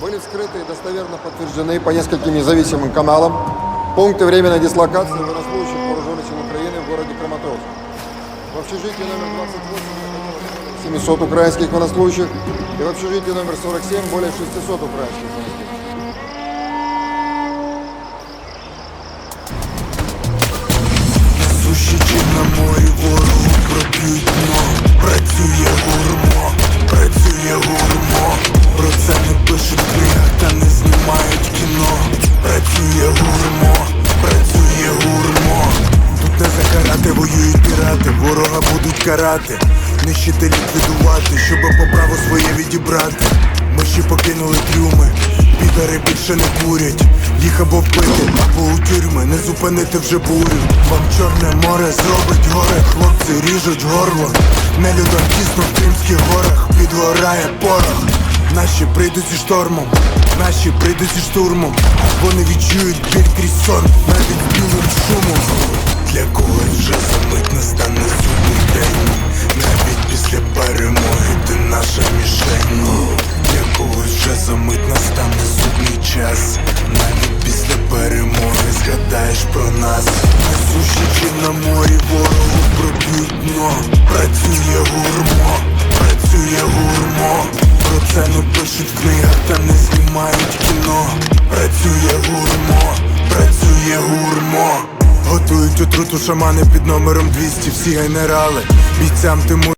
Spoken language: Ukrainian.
были вскрыты и достоверно подтверждены по нескольким независимым каналам пункты временной дислокации военнослужащих вооруженных сил Украины в городе Краматорск. В общежитии номер 28 находилось 700 украинских военнослужащих и в общежитии номер 47 более 600 украинских военнослужащих. Карати. Нищити ліквідувати, щоб по праву своє відібрати. Ми ще покинули трюми, підари більше не курять. Їх або вбити, або у тюрми, не зупинити вже бурю. Вам чорне море зробить горе, хлопці ріжуть горло. Нелюдам тісно в Кримських горах, підгорає порох. Наші прийдуть зі штормом, наші прийдуть зі штурмом. Вони відчують біль крізь сон, навіть білим шумом настане судний час. Навіть після перемоги згадаєш про нас. На суші чи на морі ворогу проб'ють дно. Працює гурмо, працює гурмо. Про це не пишуть в книгах та не знімають кіно. Працює гурмо, працює гурмо. Готують отруту шамани під номером 200 всі генерали. Бійцям Тимур